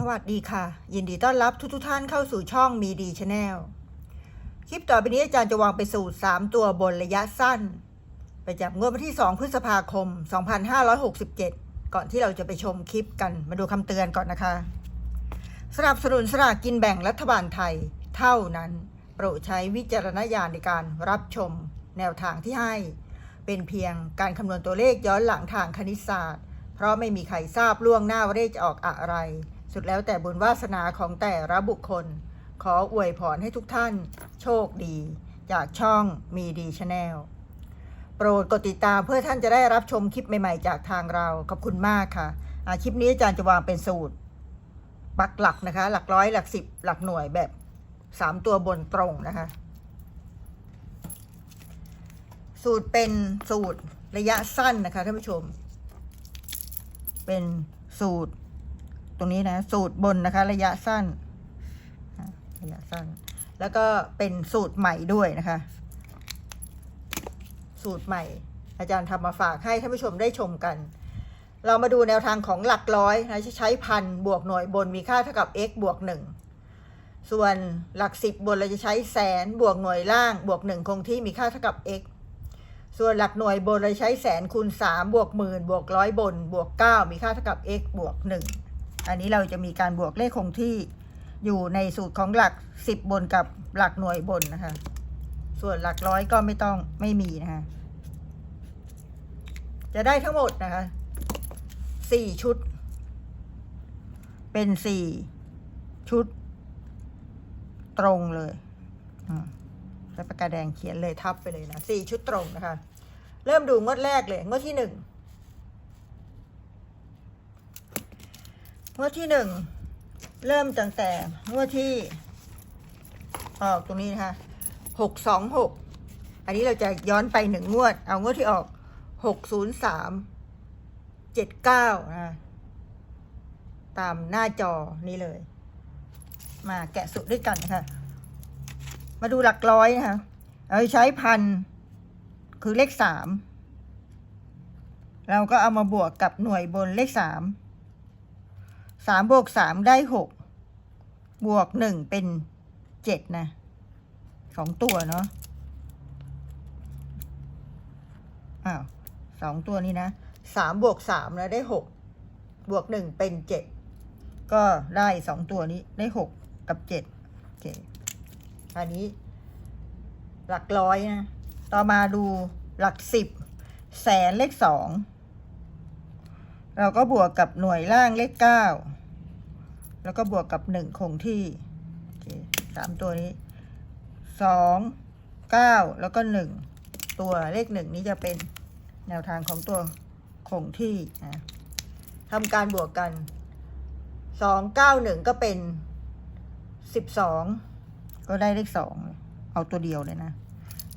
สวัสดีค่ะ ยินดีต้อนรับทุกทท่านเข้าสู่ช่องมีดีชาแนลคลิปต่อไปนี้อาจารย์จะวางไปสูตร 3 ตัวบนระยะสั้น ไปจับงวดวันที่ 2 พฤษภาคม 2567 ก่อนที่เราจะไปชมคลิปกันมาดูคำเตือนก่อนนะคะ สนับสนุนสลากกินแบ่งรัฐบาลไทยเท่านั้น โปรดใช้วิจารณญาณในการรับชมแนวทางที่ให้ เป็นเพียงการคำนวณตัวเลขย้อนหลังทางคณิตศาสตร์ เพราะไม่มีใครทราบล่วงหน้าว่าเลขจะออกอะไร สุดแล้วแต่บุญวาสนาของแต่ละบุคคล ขออวยพรให้ทุกท่าน โชคดี จากช่องมีดีชาแนลโปรดกดติดตามเพื่อท่านจะได้รับชมคลิปใหม่ ๆ จากทางเรา ขอบคุณมากค่ะคลิปนี้อาจารย์จะวางเป็นสูตร ปักหลักนะคะ หลักร้อยหลักสิบหลักหน่วยแบบสามตัวบนตรงนะคะ สูตรเป็นสูตรระยะสั้นนะคะท่านผู้ชม เป็นสูตร ตรงนี้นะ สูตรบนนะคะ ระยะสั้น ระยะสั้น แล้วก็เป็นสูตรใหม่ด้วยนะคะ สูตรใหม่ อาจารย์ทำมาฝากให้ท่านผู้ชมได้ชมกัน เรามาดูแนวทางของหลักร้อยนะใช้พันบวกหน่วยบนมีค่าเท่ากับ x บวกหนึ่งส่วนหลักสิบบนเราจะใช้แสนบวกหน่วยล่างบวกหนึ่งคงที่มีค่าเท่ากับ x ส่วนหลักหน่วยบนเราใช้แสนคูณสามบวกหมื่นบวกร้อยบนบวกเก้ามีค่าเท่ากับ x บวกหนึ่ง อันนี้เราจะมีการบวกเลขคงที่อยู่ในสูตรของหลักสิบบนกับหลักหน่วยบนนะคะ ส่วนหลักร้อยก็ไม่ต้องไม่มีนะคะ จะได้ทั้งหมดนะคะสี่ชุด เป็นสี่ชุด ตรงเลยใช้ปากกาแดงเขียนเลยทับไปเลยนะสี่ชุดตรงนะคะ เริ่มดูงดแรกเลยงดที่หนึ่ง งวดที่หนึ่งเริ่มตั้งแต่งวดที่ออกตรงนี้นะคะหกสองหกอันนี้เราจะย้อนไปหนึ่งงวด เอางวดที่ออกหกศูนย์สามเจ็ดเก้านะตามหน้าจอนี้เลย มาแกะสูตรด้วยกันนะคะมาดูหลักร้อยนะคะเราใช้พันคือเลขสามเราก็เอามาบวกกับหน่วยบนเลขสาม สามบวกสามได้หกบวกหนึ่งเป็นเจ็ดนะสองตัวเนาะอ้าวสองตัวนี้นะสามบวกสามแล้วได้หกบวกหนึ่งเป็นเจ็ดก็ได้สองตัวนี้ได้หกกับเจ็ดโอเคอันนี้ หลักร้อยนะ ต่อมาดูหลักสิบแสนเลขสอง เราก็บวกกับหน่วยล่างเลขเก้าแล้วก็บวกกับหนึ่งคงที่สามตัวนี้สองเก้าแล้วก็หนึ่งตัวเลขหนึ่งนี้จะเป็นแนวทางของตัวคงที่นะทำการบวกกันสองเก้าหนึ่งก็เป็นสิบสองก็ได้เลขสองเอาตัวเดียวเลยนะ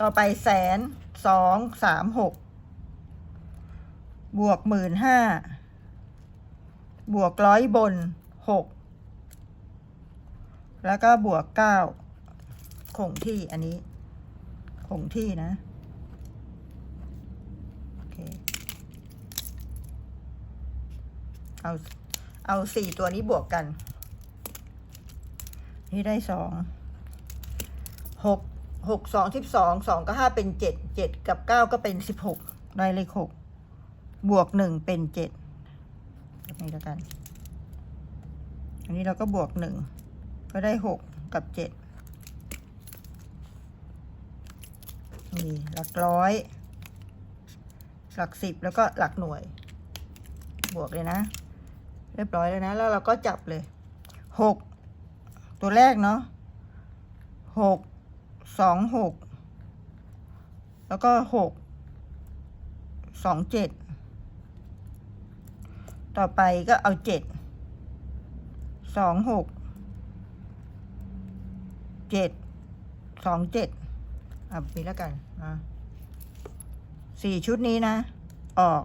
ต่อไปแสนสองสามหกบวกหมื่นห้า บวกร้อยบนหกแล้วก็บวกเก้าคงที่อันนี้ คงที่นะโอเคเอาเอาสี่ตัวนี้บวกกัน นี่ได้สองหกหกสองสิบสองสองก็ห้าเป็นเจ็ดเจ็ดกับเก้าก็เป็นสิบหกได้เลขหกบวกหนึ่งเป็นเจ็ด แบบนี้แล้วกัน อันนี้เราก็บวกหนึ่งก็ได้หกกับเจ็ดนี่หลักร้อย หลักสิบแล้วก็หลักหน่วย บวกเลยนะ เรียบร้อยแล้วนะ แล้วเราก็จับเลยหกตัวแรกเนาะหกสองหกแล้วก็หกสองเจ็ด ต่อไปก็เอาเจ็ดสองหกเจ็ดสองเจ็ดอะมีแล้วกันอะสี่ชุดนี้นะ ออก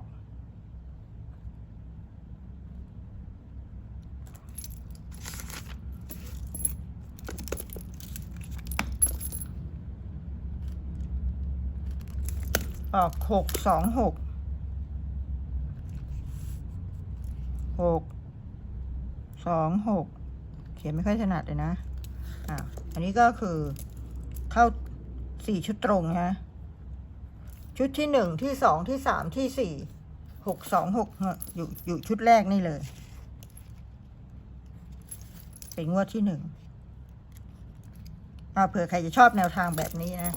ออกหกสองหก หกสองหกเขียนไม่ค่อยถนัดเลยนะอ่าอันนี้ก็คือเข้าสี่ชุดตรงนะชุดที่หนึ่งที่สองที่สามที่สี่หกสองหกอยู่อยู่ชุดแรกนี่เลย เป็นงวดที่หนึ่งอ่าเผื่อใครจะชอบแนวทางแบบนี้นะ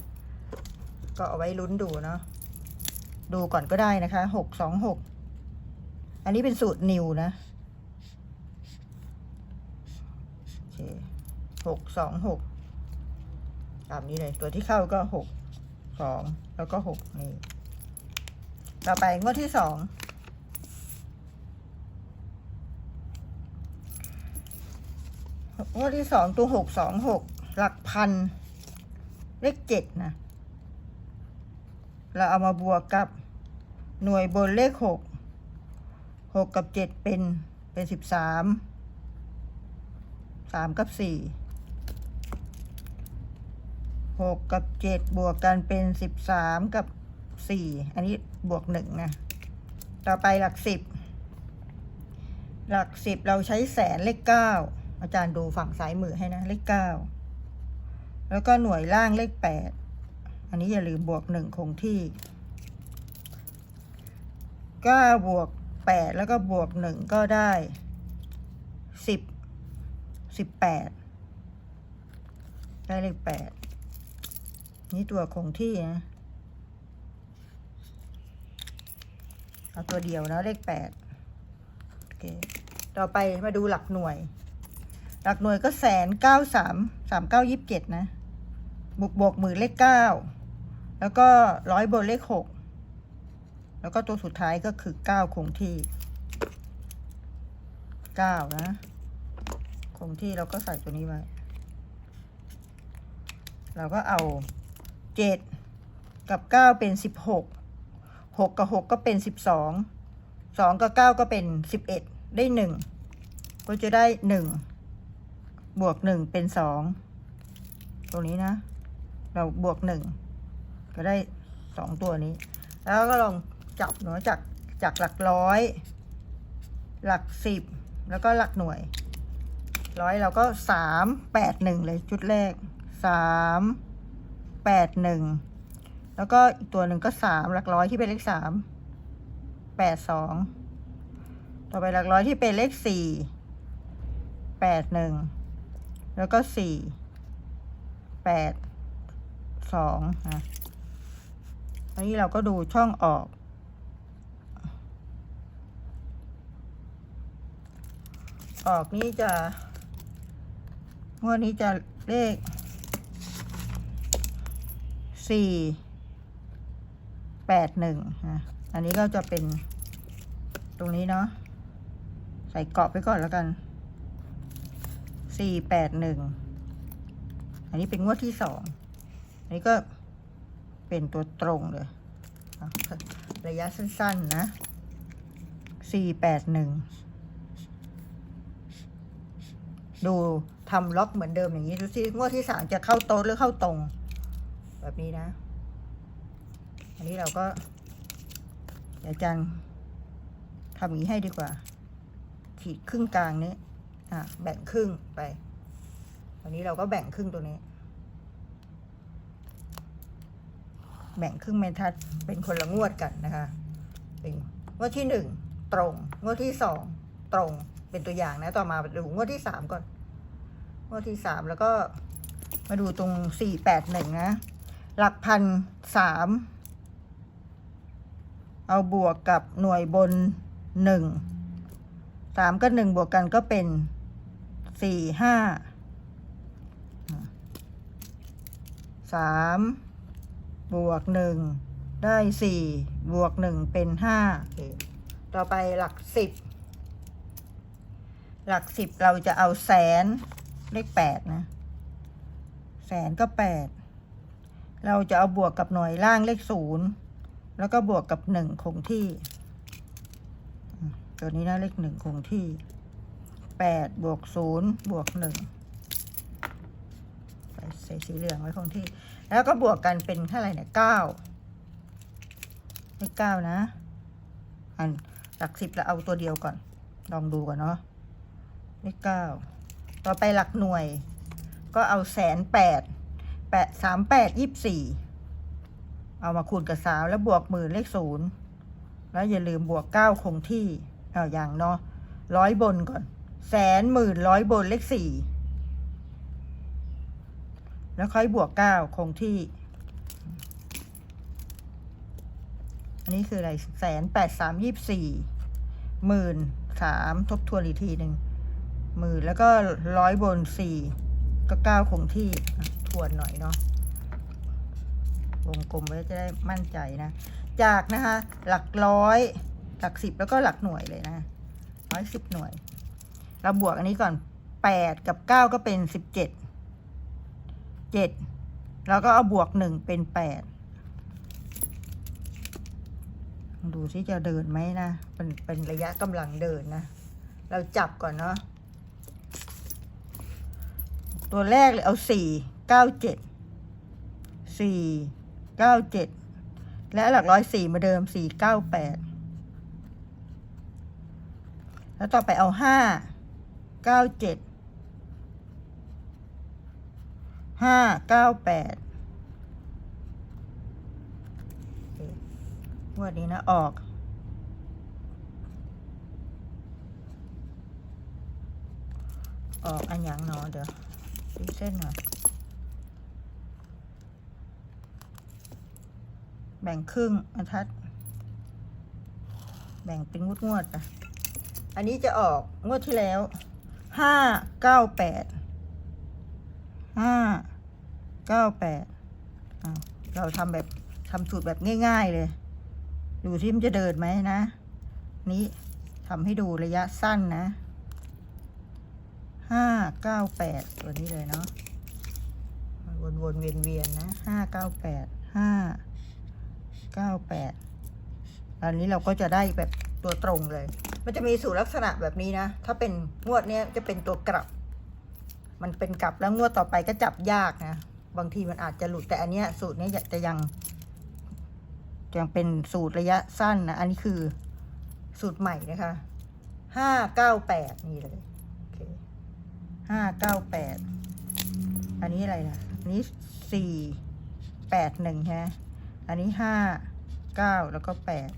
ก็เอาไว้ลุ้นดูเนาะดูก่อนก็ได้นะคะหกสองหก อันนี้เป็นสูตรนิวนะโอเคหกสองหกตามนี้เลย ตัวที่เข้าก็หกสองแล้วก็หกนี่ ต่อไปงวดที่สองงวดที่สองตัวหกสองหกหลักพัน เลขเจ็ดนะ เราเอามาบวกกับหน่วยบนเลขหก หกกับเจ็ดเป็นเป็นสิบสามสามกับสี่หกกับเจ็ดบวกกันเป็นสิบสามกับสี่อันนี้บวกหนึ่งนะ ต่อไปหลักสิบหลักสิบเราใช้แสนเลขเก้าอาจารย์ดูฝั่งซ้ายมือให้นะเลขเก้าแล้วก็หน่วยล่างเลขแปดอันนี้อย่าลืมบวกหนึ่งคงที่เก้าบวก แปดแล้วก็บวกหนึ่งก็ได้สิบสิบแปดได้เลขแปดนี่ตัวคงที่นะเอาตัวเดียวนะเลขแปดโอเคต่อไปมาดูหลักหน่วย หลักหน่วยก็แสนเก้าสามสามเก้ายี่สิบเจ็ดนะบวกบวกหมื่นเลขเก้าแล้วก็ร้อยบนเลขหก แล้วก็ตัวสุดท้ายก็คือเก้าคงที่เก้านะ คงที่เราก็ใส่ตัวนี้ไว้ เราก็เอาเจ็ดกับเก้าเป็นสิบหกหกกับหกก็เป็นสิบสองสองกับเก้าก็เป็นสิบเอ็ดได้หนึ่งก็จะได้หนึ่งบวกหนึ่งเป็นสองตรงนี้นะ เราบวกหนึ่งก็ได้สองตัวนี้ แล้วก็ลอง จับเนาะจากจากหลักร้อย หลักสิบ แล้วก็หลักหน่วย ร้อยเราก็สามแปดหนึ่งเลยชุดแรกสามแปดหนึ่งแล้วก็อีกตัวหนึ่งก็สามหลักร้อยที่เป็นเลขสามแปดสองต่อไปหลักร้อยที่เป็นเลขสี่แปดหนึ่งแล้วก็สี่แปดสองนะอันนี้เราก็ดูช่องออก ออกนี้จะงวดนี้จะเลขสี่แปดหนึ่งนะอันนี้ก็จะเป็นตรงนี้เนาะใส่เกาะไปก่อนแล้วกันสี่แปดหนึ่งอันนี้เป็นงวดที่สองอันนี้ก็เป็นตัวตรงเลย ระยะสั้นๆนะสี่แปดหนึ่ง ดูทำล็อกเหมือนเดิมอย่างนี้ดูสิงวดที่สามจะเข้าโต๊ะหรือเข้าตรง แบบนี้นะ อันนี้เราก็เดี๋ยวอาจังทำอย่างนี้ให้ดีกว่า ขีดครึ่งกลางนี้อะแบ่งครึ่งไปอันนี้เราก็แบ่งครึ่งตัวนี้ แบ่งครึ่งเมทัดเป็นคนละงวดกันนะคะเป็นงวดที่หนึ่งตรง งวดที่สองตรง เป็นตัวอย่างนะ ต่อมาดูงวดที่สามก่อน งวดที่สามแล้วก็มาดูตรงสี่แปดหนึ่งนะ หลักพันสามเอาบวกกับหน่วยบนหนึ่งสามกับหนึ่งบวกกันก็เป็นสี่ห้าสามบวกหนึ่งได้สี่บวกหนึ่งเป็นห้าต่อไปหลักสิบ หลักสิบเราจะเอาแสนเลขแปดนะ แสนก็แปดเราจะเอาบวกกับหน่วยล่างเลขศูนย์แล้วก็บวกกับหนึ่งคงที่ ตัวนี้นะเลขหนึ่งคงที่แปดบวกศูนย์บวกหนึ่งใส่สีเหลืองไว้คงที่ แล้วก็บวกกันเป็นเท่าไหร่เนี่ยเก้าเลขเก้านะ อันหลักสิบเราเอาตัวเดียวก่อน ลองดูก่อนเนาะ เลขเก้าต่อไปหลักหน่วย ก็เอาแสนแปดแปดสามแปดยี่สี่เอามาคูณกับสามแล้วบวกหมื่นเลขศูนย์แล้วอย่าลืมบวกเก้าคงที่เอาอย่างเนาะร้อยบนก่อน แสนหมื่นร้อยบนเลขสี่แล้วค่อยบวกเก้าคงที่ อันนี้คืออะไรแสนแปดสามยี่สี่หมื่นสามทบทวนอีกทีหนึ่ง หมื่นแล้วก็ร้อยบนสี่ก็เก้าคงที่อะทวนหน่อยเนาะวงกลมไว้จะได้มั่นใจนะ จากนะคะ หลักร้อย หลักสิบแล้วก็หลักหน่วยเลยนะร้อยสิบหน่วย เราบวกอันนี้ก่อนแปดกับเก้าก็เป็นสิบเจ็ดเจ็ดแล้วก็เอาบวกหนึ่งเป็นแปดดูที่จะเดินไหมนะ เป็นเป็นระยะกำลังเดินนะ เราจับก่อนเนาะ ตัวแรกเลยเอาสี่เก้าเจ็ดสี่เก้าเจ็ดและหลักร้อยสี่มาเดิมสี่เก้าแปดแล้วต่อไปเอาห้าเก้าเจ็ดห้าเก้าแปดวดนี้นะออกออกอันยังเนอเดี๋ยว ดูเส้นหน่อยแบ่งครึ่งอันทัด แบ่งเป็นงวดงวดอันนี้จะออกงวดที่แล้วห้าเก้าแปดห้าเก้าแปดเราทำแบบทำสูตรแบบง่าย ๆเลย ดูที่มันจะเดินไหมนะ นี้ทำให้ดูระยะสั้นนะ ห้าเก้าแปดตัวนี้เลยเนาะวนวนเวียนเวียนๆนะห้าเก้าแปดห้าเก้าแปดอันนี้เราก็จะได้แบบตัวตรงเลย มันจะมีสูตรลักษณะแบบนี้นะ ถ้าเป็นงวดเนี้ยจะเป็นตัวกลับ มันเป็นกลับแล้วงวดต่อไปก็จับยากนะ บางทีมันอาจจะหลุดแต่อันเนี้ยสูตรนี้จะยังยังเป็นสูตรระยะสั้นนะ อันนี้คือสูตรใหม่นะคะห้าเก้าแปดนี่เลย ห้าเก้าแปดอันนี้อะไรนะอันนี้สี่แปดหนึ่งฮะ อันนี้ห้าเก้าแล้วก็แปด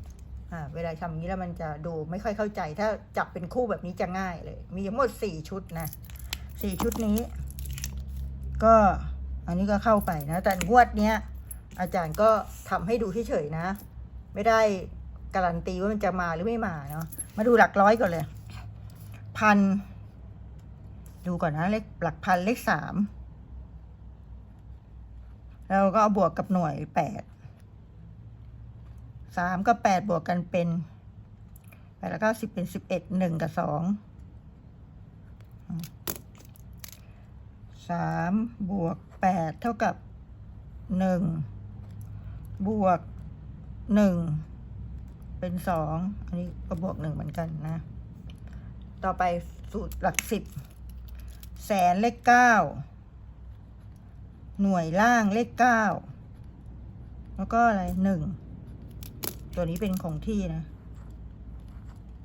อ่า เวลาทำนี้แล้วมันจะดูไม่ค่อยเข้าใจ ถ้าจับเป็นคู่แบบนี้จะง่ายเลย มีทั้งหมดสี่ชุดนะสี่ชุดนี้ ก็อันนี้ก็เข้าไปนะ แต่งวดเนี้ย อาจารย์ก็ทำให้ดูเฉยๆนะ ไม่ได้การันตีว่ามันจะมาหรือไม่มาเนาะ มาดูหลักร้อยก่อนเลย พัน ดูก่อนนะเลขหลักพันเลขสามแล้วก็เอาบวกกับหน่วยแปดสามกับแปดบวกกันเป็นแปดแล้วก็สิบเป็นสิบเอ็ดหนึ่งกับสองสามบวกแปดเท่ากับหนึ่งบวกหนึ่งเป็นสองอันนี้ก็บวกหนึ่งเหมือนกันนะ ต่อไปสูตรหลักสิบ แสนเลขเก้าหน่วยล่างเลขเก้าแล้วก็อะไรหนึ่งตัวนี้เป็นของที่นะ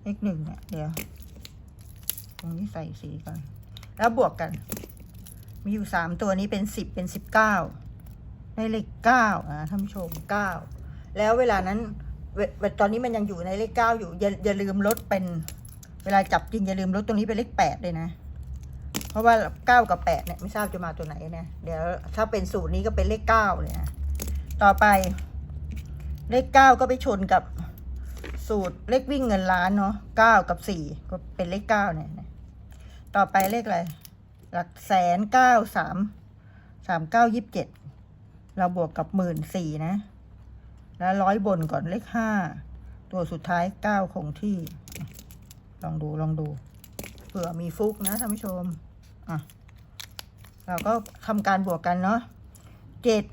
เลขหนึ่งเนี่ยเดี๋ยว ตรงนี้ใส่สีก่อนแล้วบวกกัน มีอยู่สามตัวนี้เป็นสิบเป็นสิบเก้าได้เลขเก้านะท่านผู้ชมเก้าแล้วเวลานั้นเวตอนนี้มันยังอยู่ในเลขเก้าอยู่อย่าอย่าลืมลดเป็น เวลาจับจริงอย่าลืมลดตรงนี้เป็นเลขแปดเลยนะ ราะว่าเก้ากับแปดเนี่ยไม่ทราบจะมาตัวไหนเนี่ยเดี๋ยวถ้าเป็นสูตรนี้ก็เป็นเลขเก้าเลยนะต่อไป เลขเก้าก็ไปชนกับสูตรเลขวิ่งเงินล้านเนาะเก้ากับสี่ก็เป็นเลขเก้าเนี่ยต่อไปเลขอะไรหลักแสนเก้าสามสามเก้ายี่สิบเจ็ดเราบวกกับหมื่นสี่นะ แล้วร้อยบนก่อนเลขห้าตัวสุดท้ายเก้าคงที่ ลองดูลองดูเผื่อมีฟุกนะท่านผู้ชม อะเราก็ทำการบวกกันเนาะเจ็ด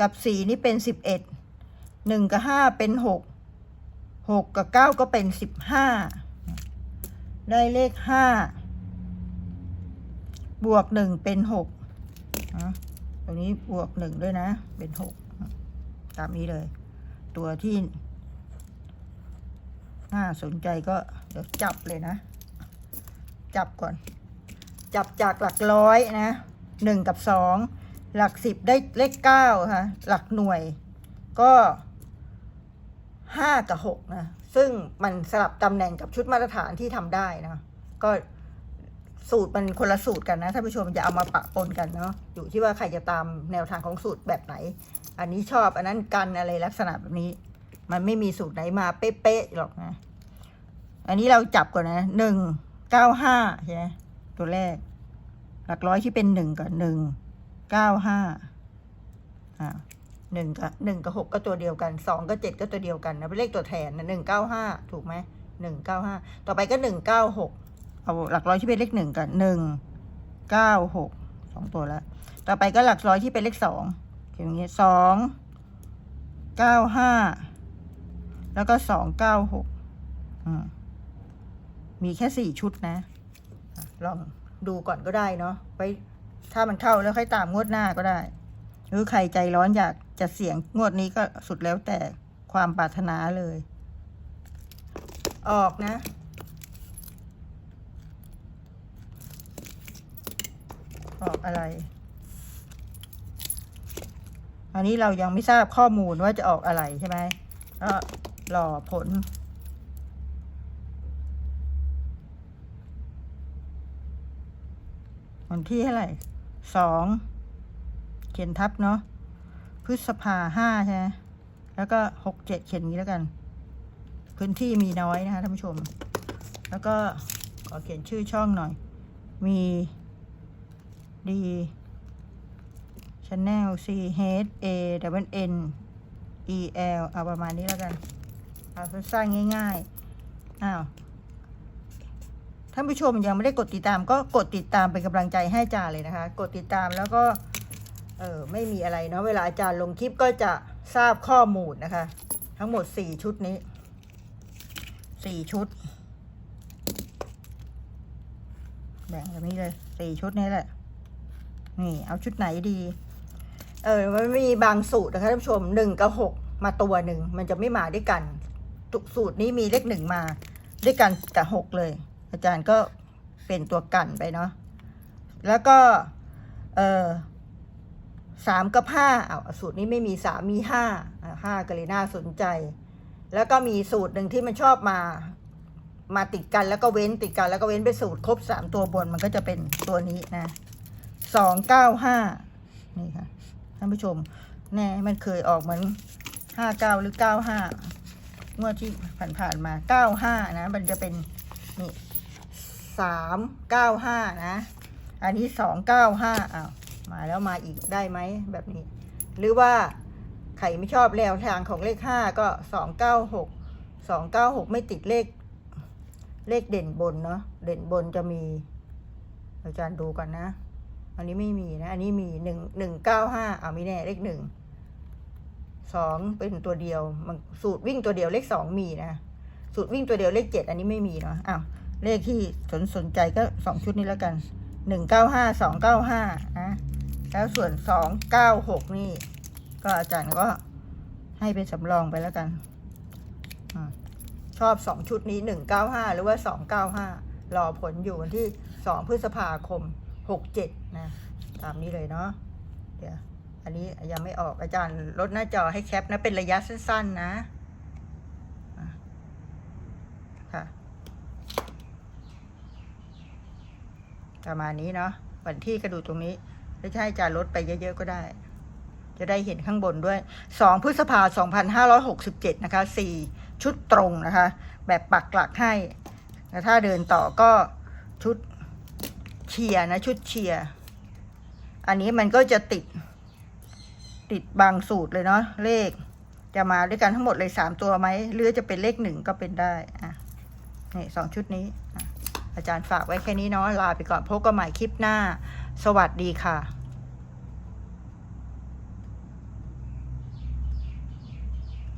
กับสี่นี่เป็นสิบเอ็ดหนึ่งกับห้าเป็นหกหกกับเก้าก็เป็นสิบห้าได้เลขห้าบวกหนึ่งเป็นหกตรงนี้บวกหนึ่งด้วยนะ เป็นหกตามนี้เลย ตัวที่ น่าสนใจก็เดี๋ยวจับเลยนะ จับก่อน จับจากหลักร้อยนะหนึ่งกับสองหลักสิบได้เลขเก้าค่ะหลักหน่วยก็ห้ากับหกนะซึ่งมันสลับตำแหน่งกับชุดมาตรฐานที่ทำได้นะก็สูตรมันคนละสูตรกันนะท่านผู้ชมอย่าเอามาปะปนกันเนาะอยู่ที่ว่าใครจะตามแนวทางของสูตรแบบไหน อันนี้ชอบอันนั้นกันอะไรลักษณะแบบนี้ มันไม่มีสูตรไหนมาเป๊ะๆหรอกนะ อันนี้เราจับก่อนนะหนึ่งเก้าห้าใช่ไหม ตัวแรก หลักร้อยที่เป็นหนึ่งกับหนึ่งเก้าห้าอ่าหนึ่งกับหนึ่งกับหกก็ตัวเดียวกันสองกับเจ็ดก็ตัวเดียวกันนะเป็นเลขตัวแทนนะหนึ่งเก้าห้าถูกไหมหนึ่งเก้าห้าต่อไปก็หนึ่งเก้าหกเอาหลักร้อยที่เป็นเลขหนึ่งกับหนึ่งเก้าหกสองตัวแล้วต่อไปก็หลักร้อยที่เป็นเลขสองเขียนอย่างนี้สองเก้าห้าแล้วก็สองเก้าหกมีแค่สี่ชุดนะ ลองดูก่อนก็ได้เนาะไว้ถ้ามันเข้าแล้วค่อยตามงวดหน้าก็ได้ หรือใครใจร้อนอยากจะเสี่ยงงวดนี้ก็สุดแล้วแต่ความปรารถนาเลย ออกนะ ออกอะไร อันนี้เรายังไม่ทราบข้อมูลว่าจะออกอะไรใช่ไหมก็รอผล วันที่เท่าไหร่สองเขียนทับเนาะพฤษภาห้าใช่ไหมแล้วก็หกเจ็ดเขียนงนี้แล้วกัน พื้นที่มีน้อยนะคะท่านผู้ชม แล้วก็ขอเขียนชื่อช่องหน่อย มีดี Channel C H A W N E L เอาประมาณนี้แล้วกัน เอาสั้นๆง่ายๆ อ้าว ท่านผู้ชมยังไม่ได้กดติดตาม ก็กดติดตามเป็นกำลังใจให้อาจารย์เลยนะคะ กดติดตามแล้วก็เออไม่มีอะไรเนาะเวลาอาจารย์ลงคลิปก็จะทราบข้อมูลนะคะ ทั้งหมดสี่ชุดนี้สี่ชุด แบ่งแบบนี้เลยสี่ชุดนี้แหละ นี่ เอาชุดไหนดี เออมันมีบางสูตรนะคะท่านผู้ชมหนึ่งกับหกมาตัวหนึ่งมันจะไม่มาด้วยกันสูตรนี้มีเลขหนึ่งมาด้วยกันกับหกเลย อาจารย์ก็เป็นตัวกันไปเนาะแล้วก็เออสามกับห้าเอาสูตรนี้ไม่มีสามมีห้าห้าก็เลยน่าสนใจ แล้วก็มีสูตรหนึ่งที่มันชอบมา มาติดกันแล้วก็เว้นติดกันแล้วก็เว้นไปสูตรครบสามตัวบนมันก็จะเป็นตัวนี้นะสองเก้าห้านี่ค่ะท่านผู้ชม แน่มันเคยออกเหมือนห้าเก้าหรือเก้าห้างวดที่ผ่านๆมาเก้าห้านะ มันจะเป็นนี่ สามเก้าห้านะ อันนี้สองเก้าห้าอ้าวมาแล้วมาอีกได้ไหมแบบนี้ หรือว่าใครไม่ชอบแนวทางของเลขห้าก็สองเก้าหกสองเก้าหกไม่ติดเลข เลขเด่นบนเนาะเด่นบนจะมี อาจารย์ดูก่อนนะ อันนี้ไม่มีนะ อันนี้มีหนึ่งหนึ่งเก้าห้าเอาไม่แน่เลขหนึ่งสองเป็นตัวเดียวมันสูตรวิ่งตัวเดียวเลขสองมีนะสูตรวิ่งตัวเดียวเลขเจ็ดอันนี้ไม่มีเนาะอ้าว เลขที่สนสนใจก็สองชุดนี้แล้วกันหนึ่งเก้าห้าสองเก้าห้านะแล้วส่วนสองเก้าหกนี่ ก็อาจารย์ก็ให้เป็นสำรองไปแล้วกันอชอบสองชุดนี้หนึ่งเก้าห้าหรือว่าสองเก้าห้ารอผลอยู่วันที่สองพฤษภาคมหกเจ็ดนะ ตามนี้เลยเนาะเดี๋ยวอันนี้ยังไม่ออกอาจารย์ลดหน้าจอให้แคปนะ เป็นระยะสั้น ๆ นะค่ะ ประมาณนี้เนาะวันที่กระดูตรงนี้ไม่ใช่จารย์ลดไปเยอะๆก็ได้ จะได้เห็นข้างบนด้วย 2 พฤษภาคม2567 นะคะ 4 ชุดตรงนะคะ แบบปักหลักให้แล้วถ้าเดินต่อก็ชุดเชียร์นะ ชุดเชียร์อันนี้มันก็จะติด ติดบางสูตรเลยเนาะเลข จะมาด้วยกันทั้งหมดเลยสามตัวไหมหรือจะเป็นเลขหนึ่งก็เป็นได้ อะนี่สองชุดนี้อะ อาจารย์ฝากไว้แค่นี้เนาะลาไปก่อนพบกันใหม่คลิปหน้า สวัสดีค่ะ